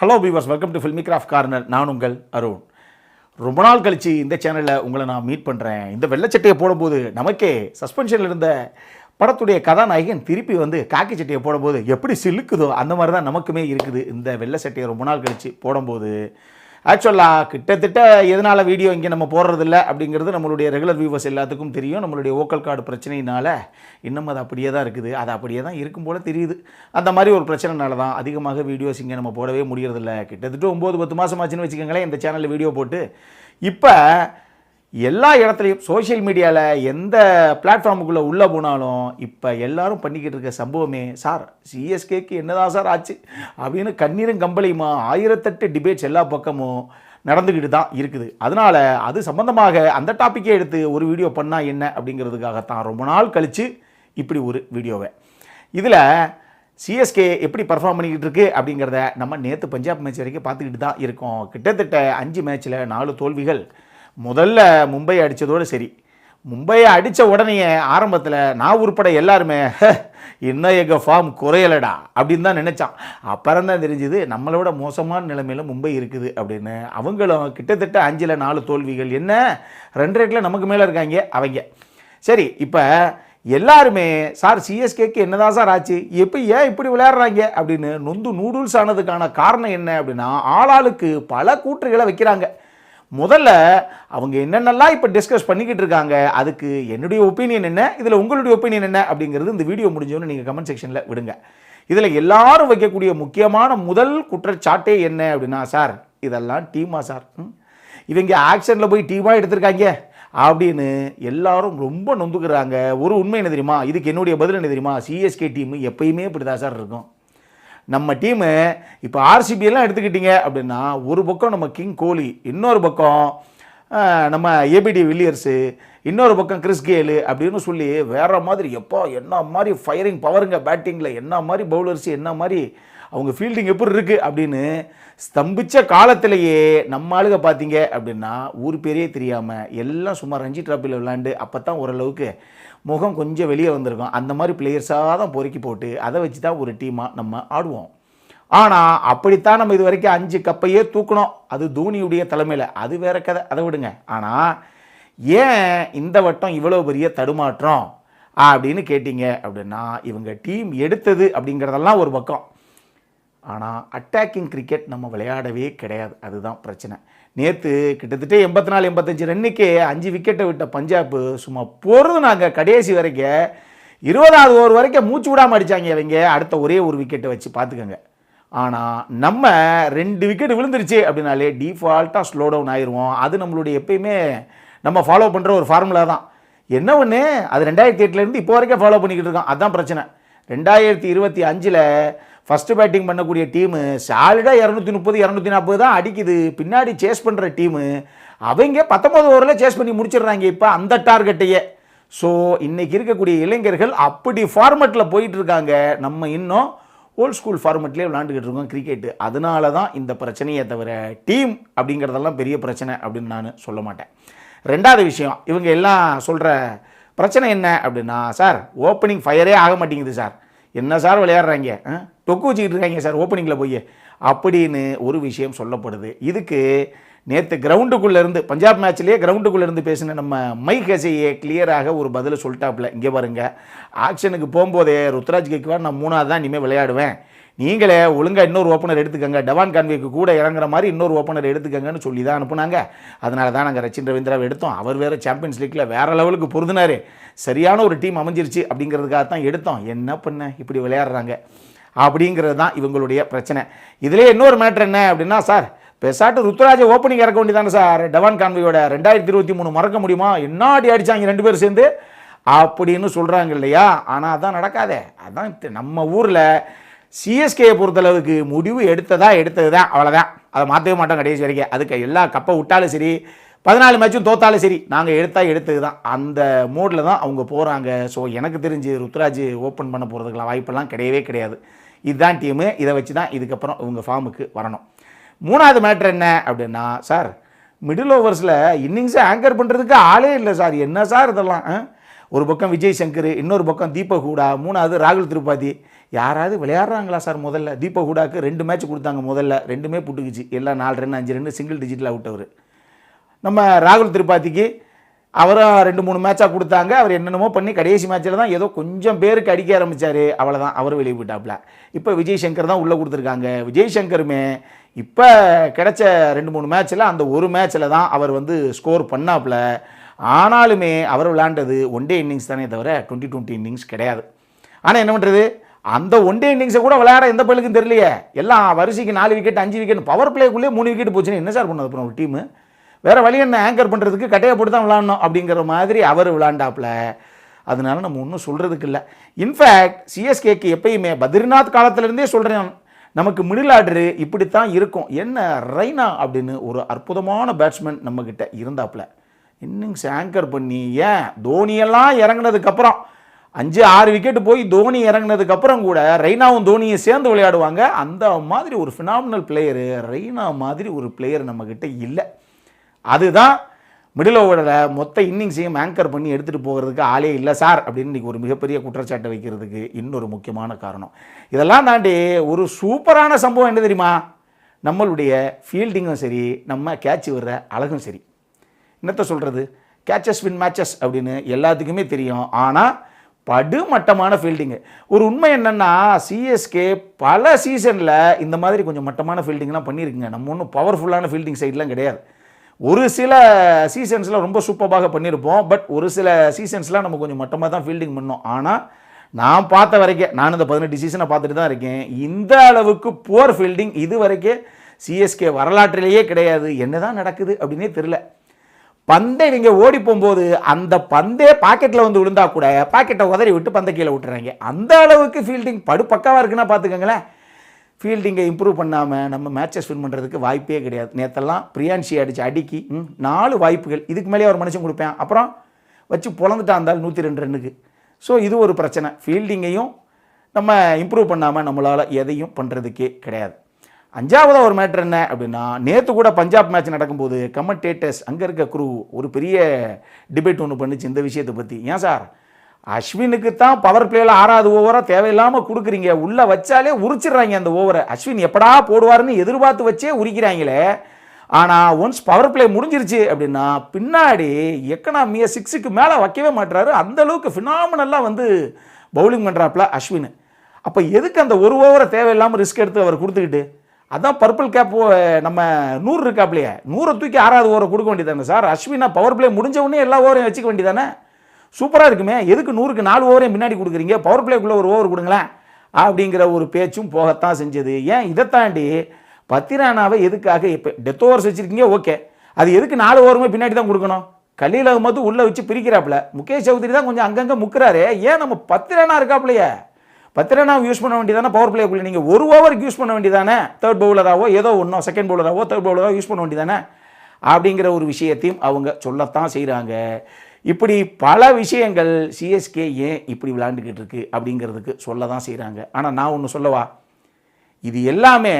Hello beavers welcome to filmy craft corner நான் உங்கள் அருண். ரொம்ப நாள் கழிச்சு இந்த சேனலில் உங்களை நான் மீட் பண்ணுறேன் இந்த வெள்ளைச்சட்டையை போடும்போது நமக்கே சஸ்பென்ஷனில் இருந்த படத்துடைய கதாநாயகன் திருப்பி வந்து காக்கி சட்டையை போடும்போது எப்படி சிலுக்குதோ அந்த மாதிரி தான் நமக்குமே இருக்குது. இந்த வெள்ளை சட்டையை ரொம்ப நாள் கழிச்சு போடும்போது ஆக்சுவலாக கிட்டத்தட்ட எதனால் வீடியோ இங்கே நம்ம போடுறதில்ல அப்படிங்கிறது நம்மளுடைய ரெகுலர் வியூவர்ஸ் எல்லாத்துக்கும் தெரியும். நம்மளுடைய ஓக்கல் கார்டு பிரச்சனையினால் இன்னும் அது அப்படியே தான் இருக்குது. அது அப்படியே தான் இருக்கும் போல தெரியுது. அந்த மாதிரி ஒரு பிரச்சனைனால தான் அதிகமாக வீடியோஸ் இங்கே நம்ம போடவே முடியறதில்ல. கிட்டத்தட்ட ஒம்பது பத்து மாதம் ஆச்சுன்னு வச்சுக்கோங்களேன் இந்த சேனலில் வீடியோ போட்டு. இப்போ எல்லா இடத்துலையும் சோஷியல் மீடியாவில் எந்த பிளாட்ஃபார்முக்குள்ளே உள்ளே போனாலும் இப்போ எல்லாரும் பண்ணிக்கிட்டு இருக்க சம்பவமே சார் சிஎஸ்கேக்கு என்னதான் சார் ஆச்சு? அப்படின்னு கண்ணீரும் கம்பளியுமா ஆயிரத்தெட்டு டிபேட்ஸ் எல்லா பக்கமும் நடந்துக்கிட்டு தான் இருக்குது. அதனால் அது சம்மந்தமாக அந்த டாப்பிக்கே எடுத்து ஒரு வீடியோ பண்ணால் என்ன அப்படிங்கிறதுக்காகத்தான் ரொம்ப நாள் கழித்து இப்படி ஒரு வீடியோவை இதில் சிஎஸ்கே எப்படி பர்ஃபார்ம் பண்ணிக்கிட்டு இருக்கு அப்படிங்கிறத நம்ம நேற்று பஞ்சாப் மேட்ச் வரைக்கும் பார்த்துக்கிட்டு தான் இருக்கோம். கிட்டத்தட்ட அஞ்சு மேட்ச்சில் நாலு தோல்விகள். முதல்ல மும்பை அடித்ததோடு சரி. மும்பையை அடித்த உடனே ஆரம்பத்தில் நான் உட்பட எல்லாருமே இன்னும் எங்கள் ஃபார்ம் குறையலடா அப்படின்னு தான் நினச்சான். அப்புறம் தான் தெரிஞ்சுது நம்மளோட மோசமான நிலைமையில் மும்பை இருக்குது அப்படின்னு. அவங்களும் கிட்டத்தட்ட அஞ்சில் நாலு தோல்விகள். என்ன? ரெண்டு ரேட்டில் நமக்கு மேலே இருக்காங்க அவங்க. சரி இப்போ எல்லாருமே சார் சிஎஸ்கேக்கு என்னதான் சார் ஆச்சு? எப்போ ஏன் இப்படி விளையாடுறாங்க? அப்படின்னு நொந்து நூடுல்ஸ் ஆனதுக்கான காரணம் என்ன அப்படின்னா ஆளாளுக்கு பல கூற்றுகளை வைக்கிறாங்க. முதல்ல அவங்க என்னென்னலாம் இப்போ டிஸ்கஸ் பண்ணிக்கிட்டு இருக்காங்க அதுக்கு என்னுடைய ஒப்பீனியன் என்ன இதில் உங்களுடைய ஒப்பீனியன் என்ன அப்படிங்கிறது இந்த வீடியோ முடிஞ்சோன்னு நீங்கள் கமெண்ட் செக்ஷனில் விடுங்க. இதில் எல்லாரும் வைக்கக்கூடிய முக்கியமான முதல் குற்றச்சாட்டே என்ன அப்படின்னா சார் இதெல்லாம் டீமா சார்? இவங்க ஆக்ஷனில் போய் டீமாக எடுத்திருக்காங்க? அப்படின்னு எல்லாரும் ரொம்ப நொந்துக்கிறாங்க. ஒரு உண்மை என்ன தெரியுமா? இதுக்கு என்னுடைய பதில் என்ன தெரியுமா? சிஎஸ்கே டீம் எப்பயுமே இப்படி தான் சார் இருக்கும். நம்ம டீமு இப்போ ஆர்சிபியெல்லாம் எடுத்துக்கிட்டிங்க எடுத்துக்கிட்டீங்க அப்படின்னா ஒரு பக்கம் நம்ம கிங் கோலி இன்னொரு பக்கம் நம்ம ஏபிடி வில்லியர்ஸு இன்னொரு பக்கம் கிறிஸ் கேலு அப்படின்னு சொல்லி வேறு மாதிரி எப்போ என்ன மாதிரி ஃபயரிங் பவருங்க பேட்டிங்கில் என்ன மாதிரி பவுலர்ஸ் என்ன மாதிரி அவங்க ஃபீல்டிங் எப்படி இருக்குது அப்படின்னு ஸ்தம்பித்த காலத்திலேயே நம்ம ஆளுங்க பார்த்தீங்க அப்படின்னா ஊர் பேரே தெரியாமல் எல்லாம் சும்மா ரஞ்சி ட்ராஃபியில் விளாண்டு அப்போ தான் ஓரளவுக்கு முகம் கொஞ்சம் வெளியே வந்திருக்கும். அந்த மாதிரி பிளேயர்ஸாக தான் பொறுக்கி போட்டு அதை வச்சு தான் ஒரு டீமாக நம்ம ஆடுவோம். ஆனால் அப்படித்தான் நம்ம இது வரைக்கும் அஞ்சு கப்பையே தூக்கணும் அது தோனியுடைய தலைமையில். அது வேற கதை. அதை விடுங்க. ஆனால் ஏன் இந்த வட்டம் இவ்வளோ பெரிய தடுமாற்றம் அப்படின்னு கேட்டிங்க அப்படின்னா இவங்க டீம் எடுத்தது அப்படிங்கிறதெல்லாம் ஒரு பக்கம். ஆனால் அட்டாக்கிங் கிரிக்கெட் நம்ம விளையாடவே கிடையாது. அதுதான் பிரச்சனை. நேற்று கிட்டத்தட்ட எண்பத்தி நாலு எண்பத்தஞ்சு ரன்னுக்கே அஞ்சு விக்கெட்டை விட்ட பஞ்சாப் சும்மா போகிறது நாங்கள் கடைசி வரைக்கும் இருபதாவது ஓவர் வரைக்கும் மூச்சு விடாமல் அடித்தாங்க அவங்க அடுத்த ஒரே ஒரு விக்கெட்டை வச்சு பார்த்துக்கோங்க. ஆனால் நம்ம ரெண்டு விக்கெட் விழுந்துருச்சு அப்படின்னாலே டிஃபால்ட்டாக ஸ்லோ டவுன் ஆயிடுவோம் அது நம்மளுடைய எப்பயுமே நம்ம ஃபாலோ பண்ணுற ஒரு ஃபார்முலா தான். என்ன ஒன்று அது ரெண்டாயிரத்தி எட்டுலேருந்து இப்போ வரைக்கும் ஃபாலோ பண்ணிக்கிட்டு இருக்கோம். அதுதான் பிரச்சனை. ரெண்டாயிரத்தி இருபத்தி அஞ்சில் ஃபஸ்ட்டு பேட்டிங் பண்ணக்கூடிய டீமு சாலிடாக இரநூத்தி முப்பது இரநூத்தி நாற்பது தான் அடிக்குது. பின்னாடி சேஸ் பண்ணுற டீமு அவங்க பத்தொம்பது ஓவரில் சேஸ் பண்ணி முடிச்சிடுறாங்க இப்போ அந்த டார்கெட்டையே ஸோ இன்றைக்கி இருக்கக்கூடிய இளைஞர்கள் அப்படி ஃபார்மெட்டில் போயிட்டுருக்காங்க. நம்ம இன்னும் ஓல்ட் ஸ்கூல் ஃபார்மெட்லேயே விளாண்டுக்கிட்டு இருக்கோம் கிரிக்கெட்டு அதனால தான் இந்த பிரச்சனையை தவிர டீம் அப்படிங்கிறதெல்லாம் பெரிய பிரச்சனை அப்படின்னு நான் சொல்ல மாட்டேன். ரெண்டாவது விஷயம் இவங்க எல்லாம் சொல்கிற பிரச்சனை என்ன அப்படின்னா சார் ஓப்பனிங் ஃபயரே ஆக மாட்டேங்குது சார். என்ன சார் விளையாடுறாங்க? ஆ? வச்சுக்கிட்டு இருக்காங்க சார் ஓப்பனிங்கில் போய். அப்படின்னு ஒரு விஷயம் சொல்லப்படுது. இதுக்கு நேற்று கிரவுண்டுக்குள்ளே இருந்து பஞ்சாப் மேட்ச்லேயே கிரவுண்டுக்குள்ளே இருந்து பேசின நம்ம மைக் கசையை கிளியராக ஒரு பதில் சொல்லிட்டாப்புல. இங்கே பாருங்கள் ஆக்ஷனுக்கு போகும்போதே ருத்ராஜ் கேக்குவா நான் மூணாவது தான் இனிமேல் விளையாடுவேன். நீங்களே ஒழுங்காக இன்னொரு ஓப்பனர் எடுத்துக்கங்க. டவான் கான்வேக்கு கூட இறங்குற மாதிரி இன்னொரு ஓப்பனர் எடுத்துக்கங்கன்னு சொல்லி தான் அனுப்புனாங்க. அதனால தான் நாங்கள் ரச்சின் ரவீந்திராவை எடுத்தோம். அவர் வேறு சாம்பியன்ஸ் லீக்கில் வேறு லெவலுக்கு பொருந்தினாரு சரியான ஒரு டீம் அமைஞ்சிருச்சு அப்படிங்கிறதுக்காக தான் எடுத்தோம். என்ன பண்ண? இப்படி விளையாடுறாங்க. அப்படிங்கிறது தான் இவங்களுடைய பிரச்சனை. இதுலேயே இன்னொரு மேட்ரு என்ன அப்படின்னா சார் பெசாட்டு ருத்ராஜ ஓப்பனிங் இறக்க வேண்டியதானே சார் டவான் கான்வியோட ரெண்டாயிரத்தி இருபத்தி மூணு மறக்க முடியுமா? என்ன அடி அடித்தாங்க ரெண்டு பேரும் சேர்ந்து? அப்படின்னு சொல்கிறாங்க இல்லையா? ஆனால் அதான் நடக்காதே. அதான் நம்ம ஊரில் சிஎஸ்கேயை பொறுத்தளவுக்கு முடிவு எடுத்ததா எடுத்தது தான் அவ்வளோதான் அதை மாற்றவே மாட்டோம் கடைசி வரைக்கும். அதுக்கு எல்லா கப்பை விட்டாலும் சரி பதினாலு மேட்சும் தோத்தாலும் சரி நாங்கள் எடுத்தா எடுத்தது தான். அந்த மோடில் தான் அவங்க போகிறாங்க ஸோ எனக்கு தெரிஞ்சு ருத்ராஜ் ஓப்பன் பண்ண போகிறதுக்கெல்லாம் வாய்ப்பெல்லாம் கிடையவே கிடையாது. இதுதான் டீமு இதை வச்சு தான் இதுக்கப்புறம் இவங்க ஃபார்முக்கு வரணும். மூணாவது மேட்ரு என்ன அப்படின்னா சார் மிடில் ஓவர்ஸில் இன்னிங்ஸை ஆங்கர் பண்ணுறதுக்கு ஆளே இல்லை சார் என்ன சார் இதெல்லாம் ஒரு பக்கம் விஜய் சங்கர் இன்னொரு பக்கம் தீபக் ஹூடா மூணாவது ராகுல் திரிபாதி. யாராவது விளையாடுறாங்களா சார் முதல்ல? தீபக் ஹூடாக்கு ரெண்டு மேட்ச் கொடுத்தாங்க முதல்ல. ரெண்டுமே புட்டுக்குச்சு. எல்லாம் நாலு ரெண்டு அஞ்சு ரெண்டு சிங்கிள் டிஜிட்டில் அவுட் அவர். நம்ம ராகுல் திரிபாதிக்கு அவரும் ரெண்டு மூணு மேட்சாக கொடுத்தாங்க. அவர் என்னென்னமோ பண்ணி கடைசி மேட்ச்சில் தான் ஏதோ கொஞ்சம் பேருக்கு அடிக்க ஆரம்பித்தார் அவ்வளோதான் அவர் வெளியே போயிட்டாப்ல இப்போ விஜய் சங்கர் தான் உள்ளே கொடுத்துருக்காங்க. விஜய் சங்கருமே இப்போ கிடைச்ச ரெண்டு மூணு மேட்ச்சில் அந்த ஒரு மேட்ச்சில் தான் அவர் வந்து ஸ்கோர் பண்ணாப்புல. ஆனாலுமே அவர் விளையாண்டது ஒன் டே இன்னிங்ஸ் தானே தவிர டுவெண்ட்டி டுவெண்ட்டி இன்னிங்ஸ் கிடையாது. ஆனால் என்ன பண்ணுறது அந்த ஒன் டே இன்னிங்ஸை கூட விளையாட எந்த பயிலுக்கும் தெரியலையே. எல்லாம் வரிசைக்கு நாலு விக்கெட் அஞ்சு விக்கெட் பவர் பிளேக்குள்ளே மூணு விக்கெட் போச்சுன்னு என்ன சார் பண்ணது அப்புறம் ஒரு டீமு வேறு வழி என்ன? ஆங்கர் பண்ணுறதுக்கு கட்டையை போட்டு தான் விளாட்ணும் அப்படிங்கிற மாதிரி அவர் விளாண்டாப்புல அதனால நம்ம ஒன்றும் சொல்கிறதுக்கு இல்லை. இன்ஃபேக்ட் சிஎஸ்கேக்கு எப்பயுமே பத்ரிநாத் காலத்திலேருந்தே சொல்கிறேன் நமக்கு மிடில் ஆர்டரு இப்படித்தான் இருக்கும். என்ன ரெய்னா அப்படின்னு ஒரு அற்புதமான பேட்ஸ்மேன் நம்மக்கிட்ட இருந்தாப்புல. இன்னிங்ஸ் ஆங்கர் பண்ணி? ஏன்? தோனியெல்லாம் இறங்குனதுக்கப்புறம் அஞ்சு ஆறு விக்கெட்டு போய் தோனி இறங்குனதுக்கு அப்புறம் கூட ரெய்னாவும் தோனியை சேர்ந்து விளையாடுவாங்க. அந்த மாதிரி ஒரு ஃபினாமினல் பிளேயரு ரெய்னா மாதிரி ஒரு பிளேயர் நம்மக்கிட்ட இல்லை. அதுதான் மிடில் ஓவரில் மொத்த இன்னிங்ஸையும் ஆங்கர் பண்ணி எடுத்துகிட்டு போகிறதுக்கு ஆளே இல்லை சார் அப்படின்னு இன்றைக்கி ஒரு மிகப்பெரிய குற்றச்சாட்டை வைக்கிறதுக்கு இன்னொரு முக்கியமான காரணம். இதெல்லாம் தாண்டி ஒரு சூப்பரான சம்பவம் என்ன தெரியுமா? நம்மளுடைய ஃபீல்டிங்கும் சரி நம்ம கேட்ச் விடுற அழகும் சரி. என்னத்த சொல்கிறது கேச்சஸ் வின் மேட்சஸ் அப்படின்னு எல்லாத்துக்குமே தெரியும். ஆனால் படுமட்டமான ஃபீல்டிங்கு ஒரு உண்மை என்னென்னா சிஎஸ்கே பல சீசனில் இந்த மாதிரி கொஞ்சம் மட்டமான ஃபீல்டிங்லாம் பண்ணியிருக்குங்க. நம்ம ஒன்றும் பவர்ஃபுல்லான ஃபீல்டிங் சைட்லாம் கிடையாது. ஒரு சில சீசன்ஸில் ரொம்ப சூப்பராக பண்ணியிருப்போம். பட் ஒரு சில சீசன்ஸ்லாம் நம்ம கொஞ்சம் மட்டமாக தான் ஃபீல்டிங் பண்ணோம். ஆனால் நான் பார்த்த வரைக்கும் நான் இந்த பதினெட்டு சீசனை பார்த்துட்டு தான் இருக்கேன். இந்த அளவுக்கு புவர் ஃபீல்டிங் இது வரைக்கும் சிஎஸ்கே வரலாற்றிலேயே கிடையாது. என்ன தான் நடக்குது அப்படின்னே தெரில பந்தை இவங்க ஓடி போகும்போது அந்த பந்தே பாக்கெட்டில் வந்து விழுந்தா கூட பாக்கெட்டை உதறி விட்டு பந்தை கீழே விட்டுறாங்க. அந்த அளவுக்கு ஃபீல்டிங் படு பக்காவாக இருக்குன்னா பார்த்துக்கோங்களேன் ஃபீல்டிங்கை இம்ப்ரூவ் பண்ணாமல் நம்ம மேட்சஸ் வின் பண்ணுறதுக்கு வாய்ப்பே கிடையாது. நேற்றெல்லாம் பிரியான்சி அடித்து அடிக்கி ம், நாலு வாய்ப்புகள். இதுக்கு மேலேயே ஒரு மனுஷன் கொடுப்பேன். அப்புறம் வச்சு பொழந்துட்டா இருந்தால் நூற்றி ரெண்டு ரன்னுக்கு. ஸோ இது ஒரு பிரச்சனை. ஃபீல்டிங்கையும் நம்ம இம்ப்ரூவ் பண்ணாமல் நம்மளால் எதையும் பண்ணுறதுக்கே கிடையாது. அஞ்சாவதாக ஒரு மேட்ரு என்ன அப்படின்னா நேற்று கூட பஞ்சாப் மேட்ச் நடக்கும்போது கமெண்டேட்டர்ஸ் அங்கே இருக்க குரூ ஒரு பெரிய டிபேட் ஒன்று பண்ணுச்சு இந்த விஷயத்தை பற்றி ஏன் சார்? அஸ்வினுக்கு தான் பவர் பிளேயில் ஆறாவது ஓவராக தேவையில்லாமல் கொடுக்குறீங்க. உள்ளே வச்சாலே உரிச்சிடுறாங்க அந்த ஓவரை அஸ்வின் எப்படா போடுவாருன்னு எதிர்பார்த்து வச்சே உரிக்கிறாங்களே. ஆனால் ஒன்ஸ் பவர் பிளே முடிஞ்சிருச்சு அப்படின்னா பின்னாடி எக்கனாமியை சிக்ஸுக்கு மேலே வைக்கவே மாட்டுறாரு அந்த அளவுக்கு ஃபினாமினலாக வந்து பவுலிங் பண்ணுறாப்புல அஸ்வின். அப்போ எதுக்கு அந்த ஒரு ஓவரை தேவையில்லாமல் ரிஸ்க் எடுத்து அவர் கொடுத்துக்கிட்டு? அதான் பர்பிள் கேப் நம்ம நூறு இருக்காப்லையே. நூறை தூக்கி ஆறாவது ஓவரை கொடுக்க வேண்டியதானே சார்? அஸ்வினா பவர் பிளே முடிஞ்சவுடனே எல்லா ஓவரையும் வச்சுக்க வேண்டியதானே சூப்பராக இருக்குமே. எதுக்கு நூறுக்கு நாலு ஓவரையும் முன்னாடி கொடுக்குறீங்க? பவர் பிளேக்குள்ளே ஒரு ஓவர் கொடுங்களேன். அப்படிங்கிற ஒரு பேச்சும் போகத்தான் செஞ்சது. ஏன்? இதை தாண்டி பத்திரானாவை எதுக்காக இப்போ டெத் ஓவர்ஸ் வச்சுருக்கீங்க? ஓகே அது எதுக்கு நாலு ஓவருமே பின்னாடி தான் கொடுக்கணும்? கலீல் அகமது உள்ளே வச்சு பிரிக்கிறாப்புல. முகேஷ் சௌத்ரி தான் கொஞ்சம் அங்கங்கே முக்குறாரு. ஏன் நம்ம பத்திரானா இருக்காப்புலையே? இருக்காப்லையே நான் யூஸ் பண்ண வேண்டியதானே? பவர் பிளேக்குள்ளே நீங்கள் ஒரு ஓவருக்கு யூஸ் பண்ண வேண்டியதானே? தேர்ட் பவுலராகவோ ஏதோ ஒன்றோ செகண்ட் பவுலராகவோ தேர்ட் பவுலராகவோ யூஸ் பண்ண வேண்டியதானே? அப்படிங்கிற ஒரு விஷயத்தையும் அவங்க சொல்லத்தான் செய்கிறாங்க இப்படி பல விஷயங்கள் சிஎஸ்கே ஏன் இப்படி விளாண்டுக்கிட்டு இருக்கு அப்படிங்கிறதுக்கு சொல்ல தான் செய்கிறாங்க ஆனால் நான் ஒன்று சொல்லவா? இது எல்லாமே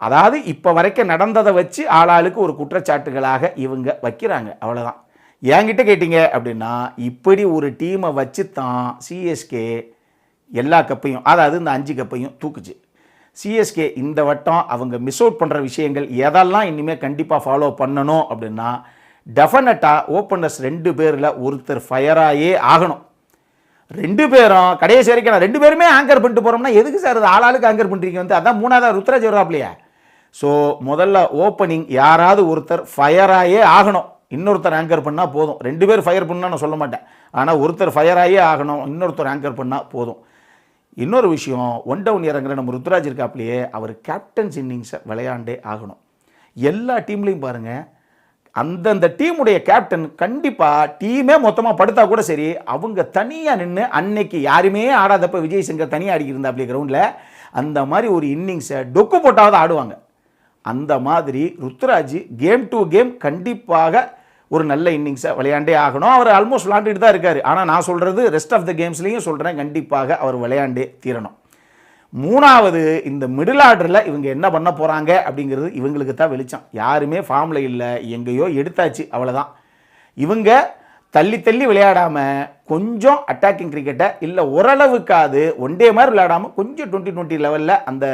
அதாவது இப்போ வரைக்கும் நடந்ததை வச்சு ஆளாளுக்கு ஒரு குற்றச்சாட்டுகளாக இவங்க வைக்கிறாங்க. அவ்வளோதான் என்கிட்ட கேட்டிங்க அப்படின்னா இப்படி ஒரு டீமை வச்சு தான் சிஎஸ்கே எல்லா கப்பையும் அதாவது இந்த அஞ்சு கப்பையும் தூக்குச்சு. சிஎஸ்கே இந்த வட்டம் அவங்க மிஸ் அவுட் பண்ணுற விஷயங்கள் எதெல்லாம் இனிமேல் கண்டிப்பாக ஃபாலோ பண்ணணும் அப்படின்னா டெஃபினட்டாக ஓப்பனர்ஸ் ரெண்டு பேரில் ஒருத்தர் ஃபயராகவே ஆகணும். ரெண்டு பேரும் கடைசி வரைக்கும் நான் ரெண்டு பேருமே ஆங்கர் பண்ணிட்டு போகிறோம்னா எதுக்கு சார் அது ஆளாளுக்கு ஆங்கர் பண்ணுறீங்க வந்து? அதான் மூணாவது ருத்ராஜ் வராப்லையா ஸோ முதல்ல ஓப்பனிங் யாராவது ஒருத்தர் ஃபயராகவே ஆகணும். இன்னொருத்தர் ஆங்கர் பண்ணால் போதும். ரெண்டு பேர் ஃபயர் பண்ணால் நான் சொல்ல மாட்டேன். ஆனால் ஒருத்தர் ஃபயராகவே ஆகணும் இன்னொருத்தர் ஆங்கர் பண்ணால் போதும். இன்னொரு விஷயம் ஒன் டவுன் இறங்குற நம்ம ருத்ராஜ் இருக்காப்லையே அவர் கேப்டன்ஸ் இன்னிங்ஸை விளையாண்டே ஆகணும். எல்லா டீம்லேயும் பாருங்கள் அந்தந்த டீமுடைய கேப்டன் கண்டிப்பாக டீமே மொத்தமாக படுத்தா கூட சரி அவங்க தனியாக நின்று அன்னைக்கு யாருமே ஆடாதப்ப விஜய் சங்கர் தனியாக அடிக்கிருந்தா அப்படி கிரவுண்டில் அந்த மாதிரி ஒரு இன்னிங்ஸை டொக்கு போட்டாவது ஆடுவாங்க. அந்த மாதிரி ருத்ராஜ் கேம் டு கேம் கண்டிப்பாக ஒரு நல்ல இன்னிங்ஸை விளையாண்டே ஆகணும். அவர் ஆல்மோஸ்ட் விளையாண்டுட்டு தான் இருக்கார். ஆனால் நான் சொல்கிறது ரெஸ்ட் ஆஃப் த கேம்ஸ்லேயும் சொல்கிறேன் கண்டிப்பாக அவர் விளையாண்டே தீரணும். மூணாவது இந்த மிடில் ஆர்டரில் இவங்க என்ன பண்ண போகிறாங்க அப்படிங்கிறது இவங்களுக்கு தான் வெளிச்சம். யாருமே ஃபார்மில் இல்லை. எங்கேயோ எடுத்தாச்சு. அவ்வளோதான் இவங்க தள்ளி தள்ளி விளையாடாமல் கொஞ்சம் அட்டாக்கிங் கிரிக்கெட்டை இல்லை ஓரளவுக்காது ஒன் டே மாதிரி விளையாடாமல் கொஞ்சம் டுவெண்ட்டி டுவெண்ட்டி லெவலில் அந்த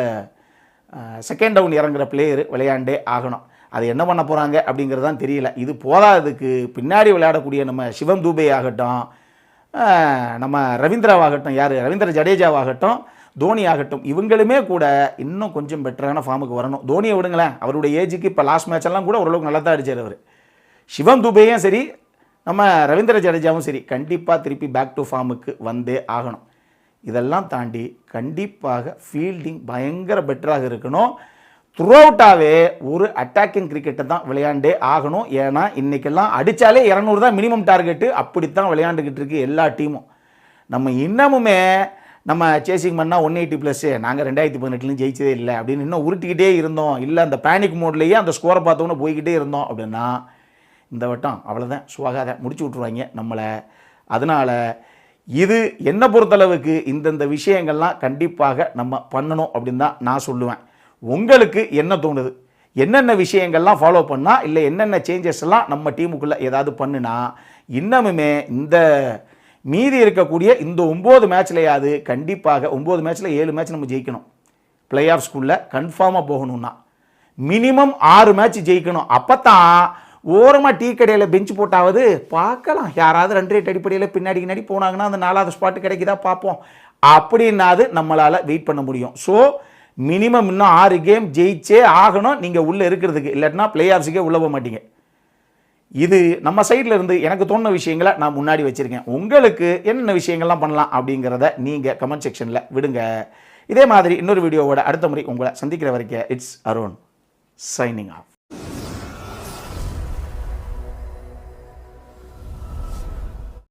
செகண்ட் டவுன் இறங்குற பிளேயர் விளையாண்டே ஆகணும். அது என்ன பண்ண போகிறாங்க அப்படிங்கிறது தான் தெரியல. இது போதாததுக்கு பின்னாடி விளையாடக்கூடிய நம்ம சிவம் தூபே ஆகட்டும் நம்ம ரவீந்திராவாகட்டும் யார்? ரவீந்திர ஜடேஜாவாகட்டும் தோனி ஆகட்டும் இவங்களுமே கூட இன்னும் கொஞ்சம் பெட்டரான ஃபார்முக்கு வரணும். தோனியை விடுங்களேன். அவருடைய ஏஜுக்கு இப்போ லாஸ்ட் மேட்செல்லாம் கூட ஓரளவுக்கு நல்லா தான் அடிச்சார் அவர். சிவம் துபேயும் சரி நம்ம ரவீந்திர ஜடேஜாவும் சரி கண்டிப்பாக திருப்பி பேக் டு ஃபார்முக்கு வந்தே ஆகணும். இதெல்லாம் தாண்டி கண்டிப்பாக ஃபீல்டிங் பயங்கர பெட்டராக இருக்கணும். த்ரூ அவுட்டாகவே ஒரு அட்டாக்கிங் கிரிக்கெட்டை தான் விளையாண்டே ஆகணும். ஏன்னா இன்றைக்கெல்லாம் அடித்தாலே இரநூறு தான் மினிமம் டார்கெட்டு அப்படித்தான் விளையாண்டுக்கிட்டு இருக்குது எல்லா டீமும் நம்ம இன்னமுமே நம்ம சேசிங் பண்ணால் ஒன் எயிட்டி ப்ளஸ்ஸு நாங்கள் ரெண்டாயிரத்தி பதினெட்டுலேயும் ஜெயிச்சதே இல்லை. அப்படின்னு இன்னும் உருட்டிக்கிட்டே இருந்தோம். இல்லை அந்த பேனிக் மோட்லேயே அந்த ஸ்கோரை பார்த்தோன்னே போய்கிட்டே இருந்தோம். அப்படின்னா இந்த வட்டம் அவ்வளோதான் சுவாகாத. முடிச்சு விட்ருவாங்க நம்மளை. அதனால் இது என்னை பொறுத்தளவுக்கு இந்தந்த விஷயங்கள்லாம் கண்டிப்பாக நம்ம பண்ணணும் அப்படின்னு தான் நான் சொல்லுவேன். உங்களுக்கு என்ன தோணுது? என்னென்ன விஷயங்கள்லாம் ஃபாலோ பண்ணால் இல்லை என்னென்ன சேஞ்சஸ்லாம் நம்ம டீமுக்குள்ளே ஏதாவது பண்ணுனா இன்னமுமே இந்த மீதி இருக்கக்கூடிய இந்த ஒம்பது மேட்ச்லையாவது கண்டிப்பாக ஒம்பது மேட்ச்சில் ஏழு மேட்ச் நம்ம ஜெயிக்கணும். பிளே ஆஃப் ஸ்கூலில் கன்ஃபார்மாக போகணும்னா. மினிமம் ஆறு மேட்ச் ஜெயிக்கணும். அப்போ தான் ஓரமாக டீ கடையில் பெஞ்ச் போட்டாவது பார்க்கலாம். யாராவது ரெண்டு ரேட் அடிப்படையில் பின்னாடி பின்னாடி போனாங்கன்னா அந்த நாலாவது ஸ்பாட்டு கிடைக்குதா பார்ப்போம். அப்படின்னாது நம்மளால் வெயிட் பண்ண முடியும். ஸோ மினிமம் இன்னும் ஆறு கேம் ஜெயிச்சே ஆகணும். நீங்கள் உள்ளே இருக்கிறதுக்கு. இல்லாட்டினா பிளே ஆஃப்ஸுக்கே உள்ளே போக மாட்டீங்க. இது நம்ம சைடில் இருந்து எனக்கு தோணுன விஷயங்களை நான் முன்னாடி வச்சுருக்கேன். உங்களுக்கு என்னென்ன விஷயங்கள்லாம் பண்ணலாம் அப்படிங்கிறத நீங்கள் கமெண்ட் செக்ஷனில் விடுங்க. இதே மாதிரி இன்னொரு வீடியோவோட அடுத்த முறை உங்களை சந்திக்கிற வரைக்கும் இட்ஸ் அருண் சைனிங் ஆஃப்